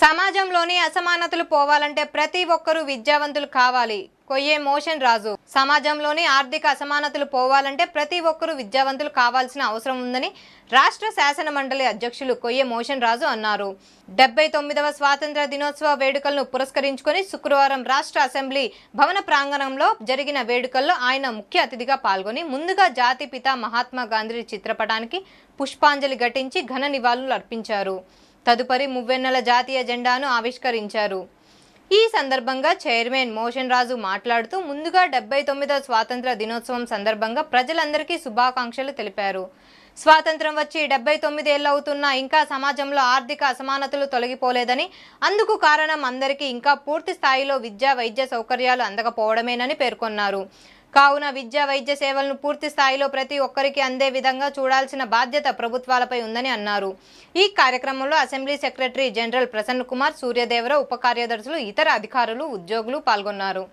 సమాజంలోని అసమానతలు పోవాలంటే ప్రతి ఒక్కరూ విద్యావంతులు కావాలి. కొయ్యే మోషన్ రాజు. సమాజంలోని ఆర్థిక అసమానతలు పోవాలంటే ప్రతి ఒక్కరూ విద్యావంతులు కావాల్సిన అవసరం ఉందని రాష్ట్ర శాసన మండలి అధ్యక్షులు కొయ్యే మోషన్ రాజు అన్నారు. డెబ్బై తొమ్మిదవ స్వాతంత్ర దినోత్సవ వేడుకలను పురస్కరించుకొని శుక్రవారం రాష్ట్ర అసెంబ్లీ భవన ప్రాంగణంలో జరిగిన వేడుకల్లో ఆయన ముఖ్య అతిథిగా పాల్గొని ముందుగా జాతిపిత మహాత్మా గాంధీ చిత్రపటానికి పుష్పాంజలి ఘటించి ఘన నివాళులు అర్పించారు. తదుపరి మువ్వెన్నెల జాతీయ జెండాను ఆవిష్కరించారు. ఈ సందర్భంగా చైర్మన్ మోషన్ రాజు మాట్లాడుతూ ముందుగా డెబ్బై తొమ్మిదవ స్వాతంత్ర దినోత్సవం సందర్భంగా ప్రజలందరికీ శుభాకాంక్షలు తెలిపారు. స్వాతంత్రం వచ్చి డెబ్బై తొమ్మిది ఏళ్ళు అవుతున్నా ఇంకా సమాజంలో ఆర్థిక అసమానతలు తొలగిపోలేదని అందుకు కారణం అందరికీ ఇంకా పూర్తి స్థాయిలో విద్యా వైద్య సౌకర్యాలు అందకపోవడమేనని పేర్కొన్నారు. కావున విద్యా వైద్య సేవలను పూర్తి స్థాయిలో ప్రతి ఒక్కరికి అందే విధంగా చూడాల్సిన బాధ్యత ప్రభుత్వాలపై ఉందని అన్నారు. ఈ కార్యక్రమంలో assembly secretary general Prasanna Kumar Suryadevara ఉప కార్యదర్శులు ఇతర అధికారులు ఉద్యోగులు పాల్గొన్నారు.